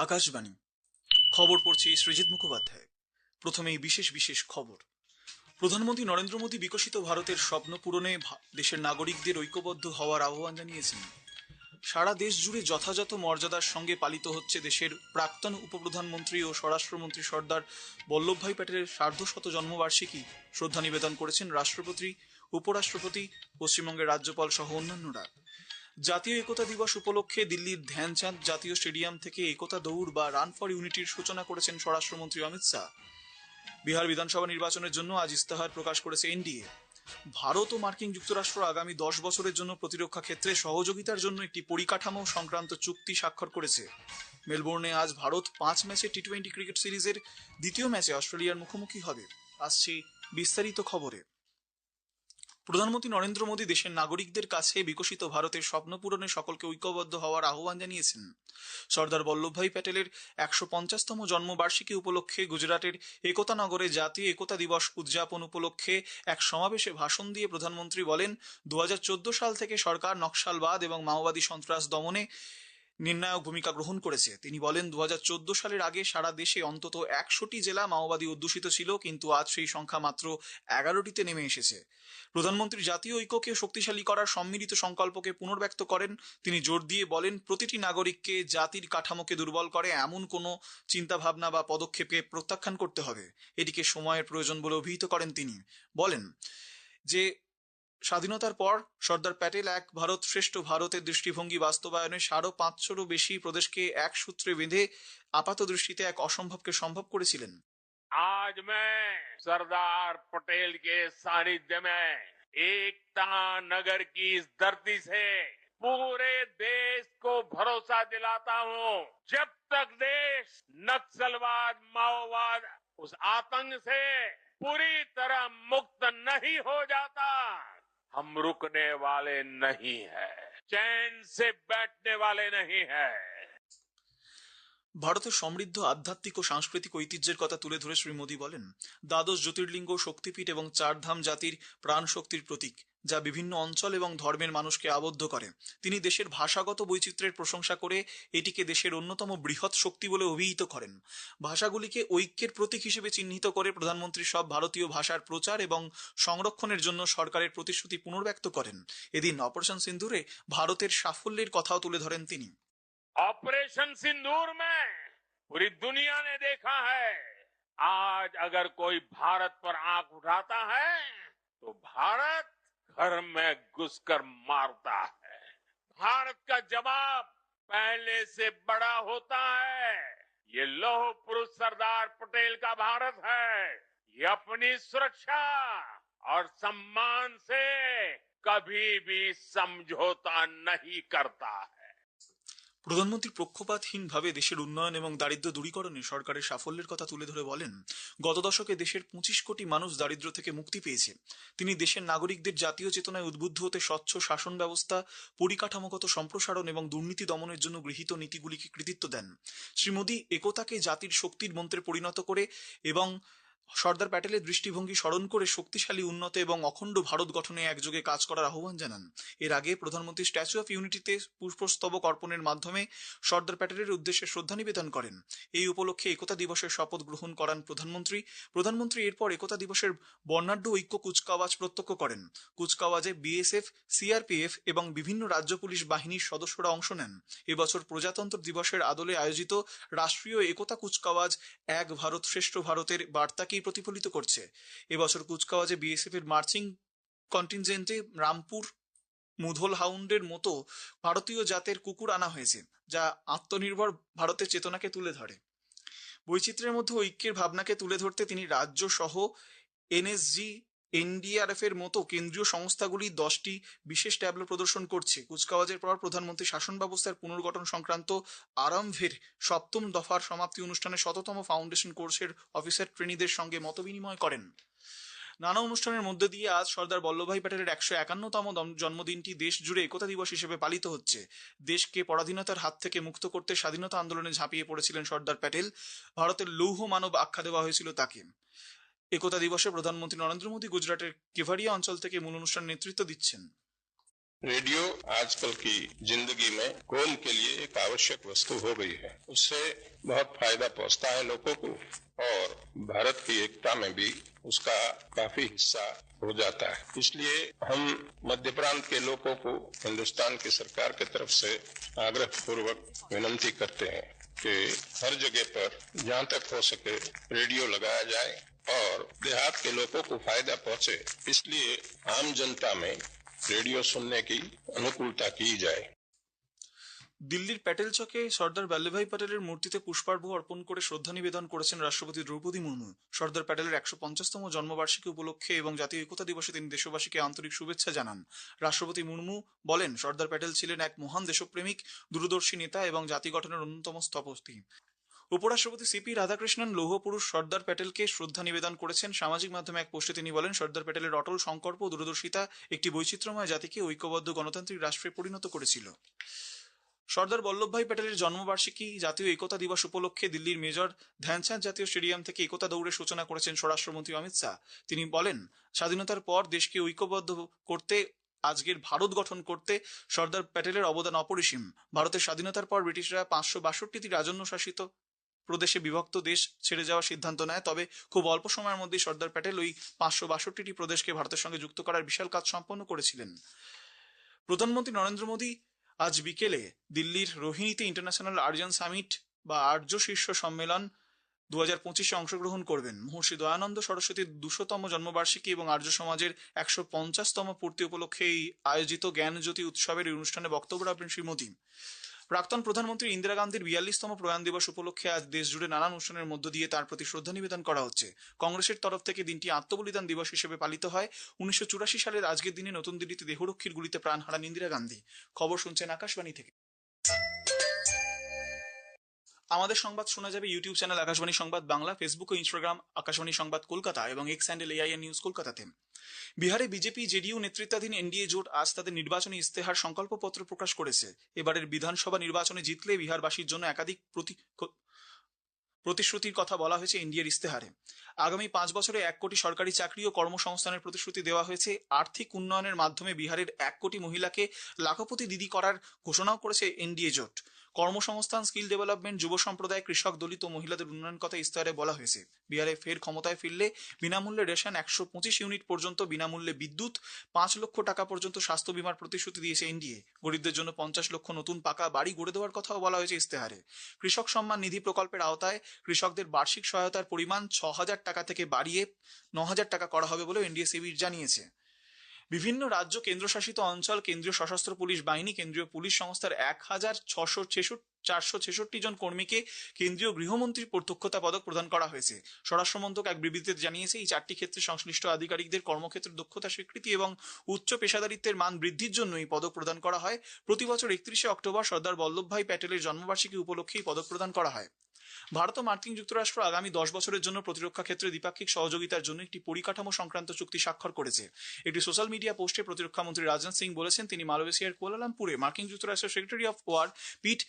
আকাশবাণী। খবর পড়ছে সৃজিত মুখোপাধ্যায়। প্রথমেই বিশেষ বিশেষ খবর। প্রধানমন্ত্রী নরেন্দ্র মোদী বিকশিত ভারতের স্বপ্ন পূরণে দেশের নাগরিকদের ঐক্যবদ্ধ হওয়ার আহ্বান জানিয়েছেন। সারা দেশ জুড়ে যথাযথ মর্যাদার সঙ্গে পালিত হচ্ছে দেশের প্রাক্তন উপপ্রধানমন্ত্রী ও স্বরাষ্ট্রমন্ত্রী সর্দার বল্লভভাই প্যাটেলের সার্ধশত জন্মবার্ষিকী শ্রদ্ধা নিবেদন করেছেন রাষ্ট্রপতি, উপরাষ্ট্রপতি, পশ্চিমবঙ্গের রাজ্যপাল সহ অন্যান্যরা। জাতীয় একতা দিবস উপলক্ষে দিল্লির ধ্যানচাঁদ জাতীয় স্টেডিয়াম থেকে একতা দৌড় বা রান ফর ইউনিটির সূচনা করেছেন স্বরাষ্ট্রমন্ত্রী অমিত শাহ। বিহার বিধানসভা নির্বাচনের জন্য আজ ইস্তাহার প্রকাশ করেছে এনডিএ। ভারত ও মার্কিন যুক্তরাষ্ট্র আগামী দশ বছরের জন্য প্রতিরক্ষা ক্ষেত্রে সহযোগিতার জন্য একটি পরিকাঠামো সংক্রান্ত চুক্তি স্বাক্ষর করেছে। মেলবোর্নে আজ ভারত পাঁচ ম্যাচে টি টোয়েন্টি ক্রিকেট সিরিজের দ্বিতীয় ম্যাচে অস্ট্রেলিয়ার মুখোমুখি হবে। আসছে বিস্তারিত খবরে। প্রধানমন্ত্রী নরেন্দ্র মোদী দেশের নাগরিকদের কাছে বিকশিত ভারতের স্বপ্ন পূরণে সকলকে ঐক্যবদ্ধ হওয়ার আহ্বান জানিয়েছেন। সর্দার বল্লভভাই প্যাটেলের একশো পঞ্চাশতম জন্মবার্ষিকী উপলক্ষে গুজরাটের একতা নগরে জাতীয় একতা দিবস উদযাপন উপলক্ষে এক সমাবেশে ভাষণ দিয়ে প্রধানমন্ত্রী বলেন দু হাজার চোদ্দ সাল থেকে সরকার নকশালবাদ এবং মাওবাদী সন্ত্রাস দমনে নির্ণায়ক ভূমিকা গ্রহণ করেছে। তিনি বলেন দু হাজার চোদ্দ সালের আগে সারা দেশে অন্তত একশোটি জেলা মাওবাদী অধ্যুষিত ছিল, কিন্তু আজ সেই সংখ্যা মাত্র এগারোটিতে নেমে এসেছে। প্রধানমন্ত্রী জাতীয় ঐক্যকে শক্তিশালী করার সম্মিলিত সংকল্পকে পুনর্ব্যক্ত করেন। তিনি জোর দিয়ে বলেন, প্রতিটি নাগরিককে জাতির কাঠামোকে দুর্বল করে এমন কোনো চিন্তাভাবনা বা পদক্ষেপকে প্রত্যাখ্যান করতে হবে। এটিকে সময়ের প্রয়োজন বলে অভিহিত করেন তিনি। বলেন যে স্বাধীনতার পর সর্দার প্যাটেল এক ভারত শ্রেষ্ঠ ভারতের দৃষ্টিভঙ্গি বাস্তবায়নে সাড়ে পাঁচশোরও বেশি প্রদেশকে এক সূত্রে বেঁধে আপাত দৃষ্টিতে এক অসম্ভবকে সম্ভব করেছিলেন आज मैं सरदार पटेल के सानिध्य में एकता नगर की इस धरती से पूरे देश को भरोसा दिलाता हूँ जब तक देश नक्सलवाद माओवाद उस आतंक से पूरी तरह मुक्त नहीं हो जाता हम रुकने वाले नहीं है चैन से बैठने वाले नहीं है ভারতের সমৃদ্ধ আধ্যাত্মিক ও সাংস্কৃতিক ঐতিহ্যের কথা তুলে ধরে শ্রী মোদী বলেন দ্বাদশ জ্যোতির্লিঙ্গ শক্তিপীঠ এবং চারধাম জাতির প্রাণ শক্তির প্রতীক যা বিভিন্ন অঞ্চল এবং ধর্মের মানুষকে আবদ্ধ করে তিনি দেশের ভাষাগত বৈচিত্র্যের প্রশংসা করে এটিকে দেশের অন্যতম বৃহৎ শক্তি বলে অভিহিত করেন ভাষাগুলিকে ঐক্যের প্রতীক হিসেবে চিহ্নিত করে প্রধানমন্ত্রী সব ভারতীয় ভাষার প্রচার এবং সংরক্ষণের জন্য সরকারের প্রতিশ্রুতি পুনর্ব্যক্ত করেন এদিন অপারেশন সিন্দুরে ভারতের সাফল্যের কথাও তুলে ধরেন তিনি ऑपरेशन सिंदूर में पूरी दुनिया ने देखा है आज अगर कोई भारत पर आंख उठाता है तो भारत घर में घुसकर मारता है। भारत का जवाब पहले से बड़ा होता है। ये लौह पुरुष सरदार पटेल का भारत है। ये अपनी सुरक्षा और सम्मान से कभी भी समझौता नहीं करता है। প্রধানমন্ত্রী পক্ষপাতহীনভাবে দেশের উন্নয়ন এবং দারিদ্র্য দূরীকরণে সরকারের সাফল্যের কথা তুলে ধরে বলেন, গত দশকে দেশের পঁচিশ কোটি মানুষ দারিদ্র্য থেকে মুক্তি পেয়েছে। তিনি দেশের নাগরিকদের জাতীয় চেতনায় উদ্বুদ্ধ হতে স্বচ্ছ শাসন ব্যবস্থা, পরিকাঠামোগত সম্প্রসারণ এবং দুর্নীতি দমনের জন্য গৃহীত নীতিগুলিকে কৃতিত্ব দেন। শ্রী মোদী একতাকে জাতির শক্তির মন্ত্রে পরিণত করে এবং সর্দার প্যাটেলের দৃষ্টিভঙ্গি স্মরণ করে শক্তিশালী, উন্নত এবং অখণ্ড ভারত গঠনে একযোগে কাজ করার আহ্বান জানান। এর আগে প্রধানমন্ত্রী স্ট্যাচু অফ ইউনিটিতে পুষ্পস্তবক অর্পণের মাধ্যমে সর্দার প্যাটেলের উদ্দেশ্যে শ্রদ্ধা নিবেদন করেন। এই উপলক্ষে একতা দিবসের শপথ গ্রহণ করান প্রধানমন্ত্রী। প্রধানমন্ত্রী এরপর একতা দিবসের বর্ণাঢ্য ঐক্য কুচকাওয়াজ প্রত্যক্ষ করেন। কুচকাওয়াজে বিএসএফ সিআরপিএফ এবং বিভিন্ন রাজ্য পুলিশ বাহিনীর সদস্যরা অংশ নেন। এবছর প্রজাতন্ত্র দিবসের আদলে আয়োজিত রাষ্ট্রীয় একতা কুচকাওয়াজ, এক ভারত শ্রেষ্ঠ ভারতের বার্তাকেই প্রতিফলিত করছে। এবছর কুচকাওয়াজে বিএসএফ এর মার্চিং কন্টিনজেন্টে রামপুর মুধল হাউন্ডের মতো ভারতীয় জাতের কুকুর আনা হয়েছে, যা আত্মনির্ভর ভারতের চেতনাকে তুলে ধরে। বৈচিত্র্যের মধ্যে ঐক্যের ভাবনাকে তুলে ধরতে তিনি রাজ্য সহ এনএসজি এনডিআরএফ এর মতো কেন্দ্রীয় সংস্থাগুলি দশটি বিশেষ ট্যাবলো প্রদর্শন করছে। কুচকাওয়াজের পর প্রধানমন্ত্রী শাসন ব্যবস্থার পুনর্গঠন সংক্রান্ত আরম্ভের সপ্তম দফার সমাপ্তি অনুষ্ঠানে শততম ফাউন্ডেশন কোর্সের অফিসার ট্রেনিদের সঙ্গে মতবিনিময় করেন। নানা অনুষ্ঠানের মধ্যে দিয়ে আজ সর্দার বল্লভভাই প্যাটেলের একশো একান্নতম জন্মদিনটি দেশ জুড়ে একতা দিবস হিসেবে পালিত হচ্ছে। দেশকে পরাধীনতার হাত থেকে মুক্ত করতে স্বাধীনতা আন্দোলনে ঝাঁপিয়ে পড়েছিলেন সর্দার প্যাটেল। ভারতের লৌহ মানব আখ্যা দেওয়া হয়েছিল তাকে। একতা দিবসে প্রধানমন্ত্রী নরেন্দ্র মোদী গুজরাটের কেভারিয়া অঞ্চল থেকে মূল অনুষ্ঠান নেতৃত্ব দিচ্ছেন रेडियो आजकल की जिंदगी में कौम के लिए एक आवश्यक वस्तु हो गई है उससे बहुत फायदा पहुंचता है लोगों को और भारत की एकता में भी उसका काफी हिस्सा हो जाता है इसलिए हम मध्य प्रांत के लोगों को हिंदुस्तान की सरकार की तरफ से आग्रह पूर्वक विनंती करते हैं कि हर जगह पर जहाँ तक हो सके रेडियो लगाया जाए और देहात के लोगों को फायदा पहुंचे इसलिए आम जनता में रेडियो सुनने की अनुकूलता की जाए দিল্লির প্যাটেল চকে সর্দার বল্লভভাই প্যাটেলের মূর্তিতে পুষ্পার্ঘ্য অর্পণ করে শ্রদ্ধা নিবেদন করেছেন রাষ্ট্রপতি দ্রৌপদী মুর্মু সর্দার প্যাটেলের একশো পঞ্চাশতম জন্মবার্ষিকী উপলক্ষে এবং জাতীয় একতা দিবসে তিনি দেশবাসীকে আন্তরিক শুভেচ্ছা জানান রাষ্ট্রপতি মুর্মু বলেন সর্দার প্যাটেল ছিলেন এক মহান দেশপ্রেমিক দূরদর্শী নেতা এবং জাতি গঠনের অন্যতম স্থপতি উপরাষ্ট্রপতি সিপি রাধাকৃষ্ণন লৌহ পুরুষ সর্দার প্যাটেলকে শ্রদ্ধা নিবেদন করেছেন। সামাজিক মাধ্যমে এক পোস্টে তিনি বলেন, সর্দার প্যাটেলের অটল সংকল্প দূরদর্শিতা একটি বৈচিত্র্যময় জাতিকে ঐক্যবদ্ধ গণতান্ত্রিক রাষ্ট্রে পরিণত করেছিল। সর্দার বল্লভভাই প্যাটেলের জন্মবার্ষিকী জাতীয় একতা দিবস উপলক্ষে দিল্লির মেজর ধ্যানচাঁদ জাতীয় স্টেডিয়াম থেকে একতা দৌড়ের সূচনা করেছেন স্বরাষ্ট্রমন্ত্রী অমিত শাহ। তিনি বলেন, স্বাধীনতার পর দেশকে ঐক্যবদ্ধ করতে, আজকের ভারত গঠন করতে সর্দার প্যাটেলের অবদান অপরিসীম। ভারতের স্বাধীনতার পর ব্রিটিশরা পাঁচশো বাষট্টিটি রাজন্য শাসিত প্রদেশে বিভক্ত দেশ ছেড়ে যাওয়ার সিদ্ধান্ত নেয়। তবে খুব অল্প সময়ের মধ্যেই সর্দার প্যাটেল ওই পাঁচশো বাষট্টিটি প্রদেশকে ভারতের সঙ্গে যুক্ত করার বিশাল কাজ সম্পন্ন করেছিলেন। প্রধানমন্ত্রী নরেন্দ্র মোদী আজ বিকেলে দিল্লির রোহিণীতে ইন্টারন্যাশনাল আর্জন সামিট বা আর্য শীর্ষ সম্মেলন দু হাজার পঁচিশে অংশগ্রহণ করবেন। মহর্ষি দয়ানন্দ সরস্বতীর দুশোতম জন্মবার্ষিকী এবং আর্য সমাজের একশো পঞ্চাশতম পূর্তি উপলক্ষে এই আয়োজিত জ্ঞানজ্যোতি উৎসবের অনুষ্ঠানে বক্তব্য রাখবেন শ্রী মোদী প্রাক্তন প্রধানমন্ত্রী ইন্দিরা গান্ধীর বিয়াল্লিশতম প্রয়াণ দিবস উপলক্ষে আজ দেশজুড়ে নানান অনুষ্ঠানের মধ্য দিয়ে তার প্রতি শ্রদ্ধা নিবেদন করা হচ্ছে। কংগ্রেসের তরফ থেকে দিনটি আত্মবলিদান দিবস হিসেবে পালিত হয়। উনিশশো চুরাশি সালের আজকের দিনে নতুন দিল্লিতে দেহরক্ষীর গুলিতে প্রাণ হারান ইন্দিরা গান্ধী। খবর শুনছেন আকাশবাণী থেকে। আমাদের সংবাদ শোনা যাবে ইউটিউব চ্যানেল আকাশবাণী সংবাদ বাংলা ফেসবুক ও ইনস্টাগ্রাম আকাশবাণী সংবাদ কলকাতা এবং এক্স হ্যান্ডেল এআইএন নিউজ কলকাতাতে। বিহারে বিজেপি জেডিইউ নেতৃত্বাধীন এনডিএ জোট আজ তাদের নির্বাচনী ইস্তেহার সংকল্পপত্র প্রকাশ করেছে। এবারের বিধানসভা নির্বাচনে জিতলে বিহারবাসীর জন্য একাধিক প্রতি প্রতিশ্রুতির কথা বলা হয়েছে এনডিএর ইস্তেহারে আগামী পাঁচ বছরে এক কোটি সরকারি চাকরি ও কর্মসংস্থানের প্রতিশ্রুতি দেওয়া হয়েছে। আর্থিক উন্নয়নের মাধ্যমে বিহারের এক কোটি মহিলাকে লাখপতি দিদি করার ঘোষণাও করেছে এনডিএ জোট। কর্মসংস্থান, স্কিল ডেভেলপমেন্ট, যুব সম্প্রদায়, কৃষক, দলিত, মহিলাদের উন্নয়ন কথা ইস্তাহারে বলা হয়েছে। বিহারে ফের ক্ষমতায় ফিরলে বিনামূল্যে রেশন একশো পঁচিশ ইউনিট পর্যন্ত, বিনামূল্যে বিদ্যুৎ পাঁচ লক্ষ টাকা পর্যন্ত স্বাস্থ্য বিমার প্রতিশ্রুতি দিয়েছে এনডিএ। গরিবদের জন্য পঞ্চাশ লক্ষ নতুন পাকা বাড়ি গড়ে দেওয়ার কথাও বলা হয়েছে ইস্তেহারে কৃষক সম্মান নিধি প্রকল্পের আওতায় কৃষকদের বার্ষিক সহায়তার পরিমাণ ছ হাজার টাকা থেকে বাড়িয়ে ন হাজার টাকা করা হবে বলেও এনডিএ সিবির জানিয়েছে। বিভিন্ন রাজ্য কেন্দ্রশাসিত অঞ্চল, কেন্দ্রীয় সশস্ত্র পুলিশ বাহিনী, কেন্দ্রীয় পুলিশ সংস্থার এক হাজার ছশো ছেষট্টি চারশো ছেষট্টি জন কর্মীকে কেন্দ্রীয় গৃহমন্ত্রীর প্রত্যক্ষতা পদক প্রদান করা হয়েছে। স্বরাষ্ট্রমন্ত্রক এক বিবৃতিতে জানিয়েছে, এই চারটি ক্ষেত্রে সংশ্লিষ্ট আধিকারিকদের কর্মক্ষেত্রে দক্ষতা, স্বীকৃতি এবং উচ্চ পেশাদারিত্বের মান বৃদ্ধির জন্য এই পদক প্রদান করা হয়। প্রতি বছর একত্রিশে অক্টোবর সর্দার বল্লভভাই প্যাটেলের জন্মবার্ষিকী উপলক্ষে এই পদক প্রদান করা হয়। ভারত ও মার্কিন যুক্তরাষ্ট্র আগামী দশ বছরের জন্য প্রতিরক্ষা ক্ষেত্রে দ্বিপাক্ষিক সহযোগিতার জন্য একটি পরিকাঠামো সংক্রান্ত চুক্তি স্বাক্ষর করেছে। একটি সোশ্যাল মিডিয়া পোস্টে প্রতিরক্ষা মন্ত্রী রাজনাথ সিং বলেছেন, তিনি মালয়েশিয়ার কুয়ালালামপুরে মার্কিন যুক্তরাষ্ট্রের সেক্রেটারি অফ ওয়ার পিট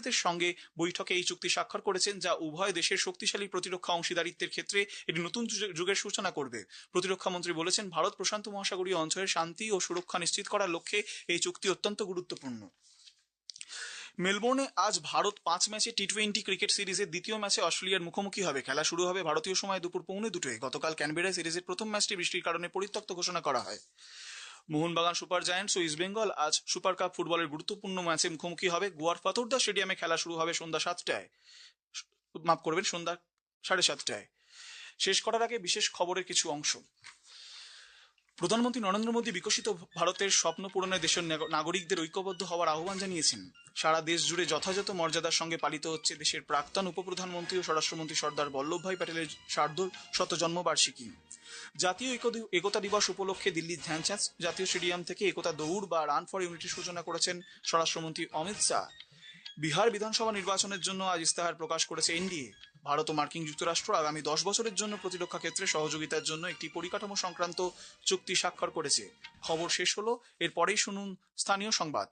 হেক্সেতের সঙ্গে বৈঠকে এই চুক্তি স্বাক্ষর করেছেন, যা উভয় দেশের শক্তিশালী প্রতিরক্ষা অংশীদারিত্বের ক্ষেত্রে একটি নতুন যুগের সূচনা করবে। প্রতিরক্ষা মন্ত্রী বলেছেন, ভারত প্রশান্ত মহাসাগরীয় অঞ্চলের শান্তি ও সুরক্ষা নিশ্চিত করার লক্ষ্যে এই চুক্তি অত্যন্ত গুরুত্বপূর্ণ। মেলবোর্নে আজ ভারত পাঁচ ম্যাচে টি টোয়েন্টি ক্রিকেট সিরিজের দ্বিতীয় ম্যাচে অস্ট্রেলিয়ার মুখোমুখি হবে। খেলা শুরু হবে ভারতীয় সময় দুপুর পৌনে দুটোয়। গতকাল ক্যানবেরায় সিরিজের প্রথম ম্যাচটি বৃষ্টির কারণে পরিত্যক্ত ঘোষণা করা হয়। মোহনবাগান সুপার জায়ান্টস ও ইস্টবেঙ্গল আজ সুপার কাপ ফুটবলের গুরুত্বপূর্ণ ম্যাচে মুখোমুখি হবে গোয়ার পাথরদা স্টেডিয়ামে খেলা শুরু হবে সন্ধ্যা সাতটায়। মাফ করবেন, সন্ধ্যা সাড়ে সাতটায়। শেষ করার আগে বিশেষ খবরের কিছু অংশ। প্রধানমন্ত্রী নরেন্দ্র মোদী বিকশিত ভারতের স্বপ্ন পূরণে দেশের নাগরিকদের ঐক্যবদ্ধ হওয়ার আহ্বান জানিয়েছেন। সারা দেশ জুড়ে যথাযথ মর্যাদার সঙ্গে পালিত হচ্ছে দেশের প্রাক্তন উপপ্রধানমন্ত্রী ও স্বরাষ্ট্রমন্ত্রী সর্দার বল্লভভাই প্যাটেলের সার্ধ শত জন্মবার্ষিকী। জাতীয় একতা দিবস উপলক্ষে দিল্লির ধ্যানচাঁদ জাতীয় স্টেডিয়াম থেকে একতা দৌড় বা রান ফর ইউনিটির সূচনা করেছেন স্বরাষ্ট্রমন্ত্রী অমিত শাহ। বিহার বিধানসভা নির্বাচনের জন্য আজ ইস্তাহার প্রকাশ করেছে এনডিএ। ভারত ও মার্কিন যুক্তরাষ্ট্র আগামী দশ বছরের জন্য প্রতিরক্ষা ক্ষেত্রে সহযোগিতার জন্য একটি পরিকাঠামো সংক্রান্ত চুক্তি স্বাক্ষর করেছে। খবর শেষ হলো, এরপরেই শুনুন স্থানীয় সংবাদ।